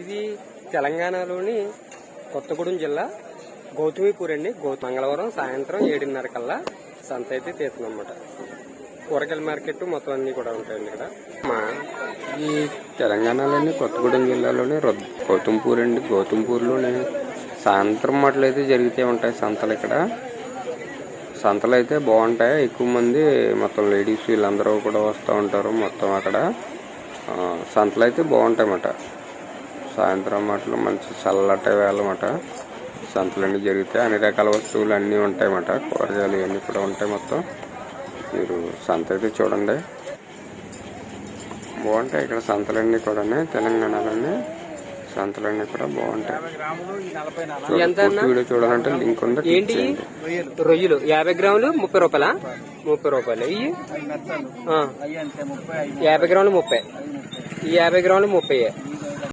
ఇది తెలంగాణలోని కొత్తగూడెం జిల్లా గౌతమిపూర్ అండి గౌతమి మంగళవారం సాయంత్రం ఏడున్నర కల్లా సంత అయితే తీస్తుందన్నమాట కూరగాయల మార్కెట్ మొత్తం అన్ని కూడా ఉంటాయండి ఇక్కడ. మా ఈ తెలంగాణలోని కొత్తగూడెం జిల్లాలోని గౌతంపూర్ అండి గౌతమిపూర్లోని సాయంత్రం మాటలు అయితే జరుగుతూ ఉంటాయి సంతలు ఇక్కడ. సంతలు అయితే బాగుంటాయి. ఎక్కువ మంది మొత్తం లేడీస్ వీళ్ళందరూ కూడా వస్తూ ఉంటారు మొత్తం అక్కడ. సంతలు అయితే బాగుంటాయి అన్నమాట సాయంత్రం మాటలు మంచి చల్లటి వేళ అన్నమాట సంతలు అన్నీ జరుగుతాయి అన్ని రకాల వస్తువులు అన్నీ ఉంటాయి అన్నమాట కూరగాయలు ఇవన్నీ కూడా ఉంటాయి మొత్తం. మీరు సంత అయితే చూడండి. బాగుంటాయి ఇక్కడ సంతలన్నీ కూడా తెలంగాణలోని సంతలన్నీ కూడా బాగుంటాయి. వీడియో చూడాలంటే లింక్ ఉంది ఏంటి. రొయ్యలు. యాభై గ్రాములు ముప్పై రూపాయలా? ముప్పై రూపాయలు. ఇవి యాభై గ్రాములు ముప్పై. ఈ యాభై గ్రాములు ముప్పై.